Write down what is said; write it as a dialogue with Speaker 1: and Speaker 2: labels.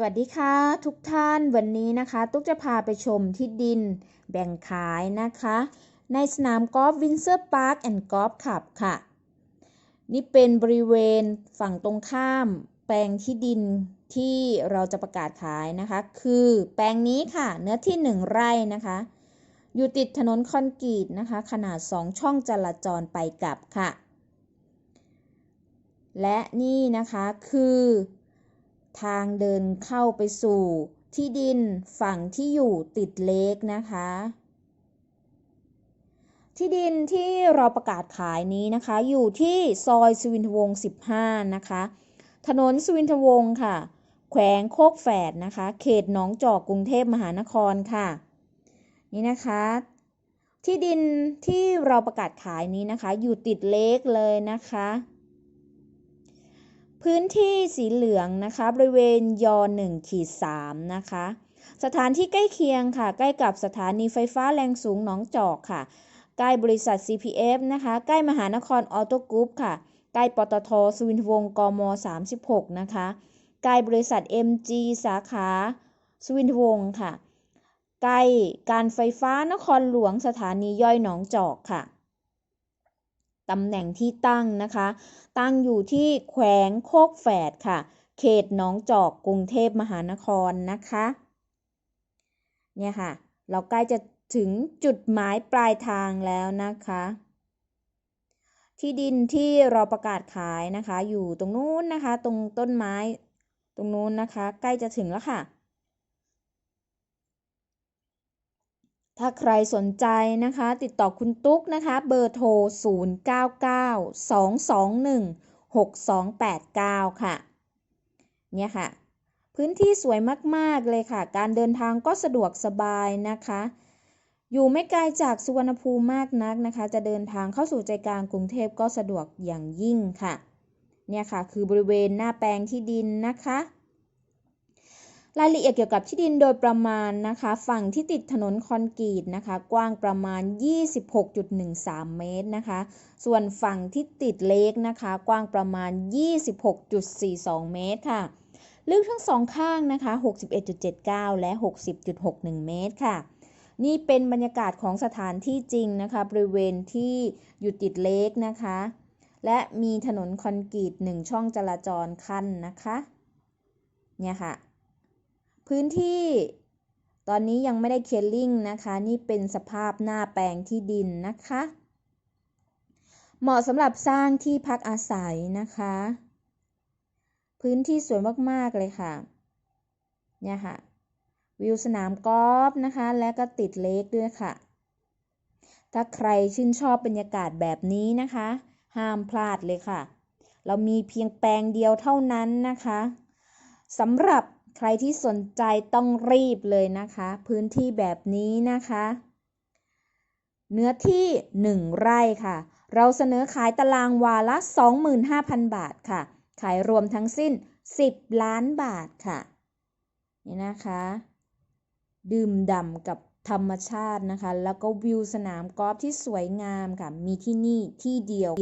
Speaker 1: สวัสดีค่ะทุกท่านวันนี้นะคะ ตุ๊กจะพาไปชมที่ดินแบ่งขายนะคะ ในสนามกอล์ฟวินเซอร์พาร์คแอนด์กอล์ฟคลับค่ะ นี่เป็นบริเวณฝั่งตรงข้าม แปลงที่ดินที่เราจะประกาศขายนะคะ คือแปลงนี้ค่ะเนื้อที่ 1 ไร่นะคะ อยู่ติดถนนคอนกรีตนะคะ ขนาด 2 ช่องจราจรไปกลับค่ะ และนี่นะคะคือ ทางเดินเข้าไปสู่ที่ดินฝั่งที่อยู่ติดเลกนะคะ ที่ดินที่เราประกาศขายนี้นะคะ อยู่ที่ซอยสุวินทวงศ์15 นะคะ ถนนสุวินทวงศ์ค่ะ แขวงโคกแฝดนะคะ เขตหนองจอกกรุงเทพมหานครค่ะ นี่นะคะ ที่ดินที่เราประกาศขายนี้นะคะ อยู่ติดเลกเลยนะคะ พื้นที่สีเหลืองนะคะ บริเวณย1ขีด3นะคะ สถานที่ใกล้เคียงค่ะ ใกล้กับสถานีไฟฟ้าแรงสูงหนองจอกค่ะ ใกล้บริษัท CPF นะคะ ใกล้มหานครออโต้กรุ๊ปค่ะ ใกล้ปตทสุวินทวงศ์กม 36 นะคะ ใกล้บริษัท MG สาขาสุวินทวงศ์ค่ะ ใกล้การไฟฟ้านครหลวงสถานีย่อยหนองจอกค่ะ ตำแหน่งที่ตั้งนะคะ ตั้งอยู่ที่แขวงโคกแฝดค่ะ เขตหนองจอกกรุงเทพมหานครนะคะ เนี่ยค่ะ เราใกล้จะถึงจุดหมายปลายทางแล้วนะคะ ที่ดินที่เราประกาศขายนะคะ อยู่ตรงนู้นนะคะ ตรงต้นไม้ ตรงนู้นนะคะ ใกล้จะถึงแล้วค่ะ ถ้าใครสนใจนะคะ ติดต่อคุณตุ๊กนะคะ เบอร์โทร 0992216289 ค่ะ เนี่ยค่ะ พื้นที่สวยมาก ๆ เลยค่ะ การเดินทางก็สะดวกสบายนะคะ อยู่ไม่ไกลจากสุวรรณภูมิมากนักนะคะ จะเดินทางเข้าสู่ใจกลางกรุงเทพก็สะดวกอย่างยิ่งค่ะ เนี่ยค่ะ คือบริเวณหน้าแปลงที่ดินนะคะ รายละเอียดเกี่ยวกับที่ดินโดยประมาณนะคะ ฝั่งที่ติดถนนคอนกรีตนะคะ กว้างประมาณ 26.13 เมตรนะคะ ส่วนฝั่งที่ติดเลกนะคะ กว้างประมาณ 26.42 เมตรค่ะ ลึกทั้งสองข้างนะคะ 61.79 และ 60.61 เมตรค่ะ นี่เป็นบรรยากาศของสถานที่จริงนะคะ บริเวณที่อยู่ติดเลกนะคะ และมีถนนคอนกรีต1ช่องจราจรขั้นนะคะ เนี่ยค่ะ พื้นที่ตอนนี้ยังไม่ได้เคลียร์ลิงนะคะ นี่เป็นสภาพหน้าแปลงที่ดินนะคะ เหมาะสำหรับสร้างที่พักอาศัยนะคะ พื้นที่สวยมาก ๆ เลยค่ะ เนี่ยค่ะ วิวสนามกอล์ฟนะคะ และก็ติดเลกด้วยค่ะ ถ้าใครชื่นชอบบรรยากาศแบบนี้นะคะ ห้ามพลาดเลยค่ะ เรามีเพียงแปลงเดียวเท่านั้นนะคะสำหรับ ใครที่สนใจต้องรีบเลยนะคะ พื้นที่แบบนี้นะคะ เนื้อที่ 1 ไร่ค่ะ เราเสนอขายตารางวาละ 25,000 บาทค่ะ ขายรวมทั้งสิ้น 10 ล้านบาทค่ะ นี่นะคะ ดื่มด่ำกับธรรมชาตินะคะ แล้วก็วิวสนามกอล์ฟที่สวยงามค่ะ มีที่นี่ที่เดียว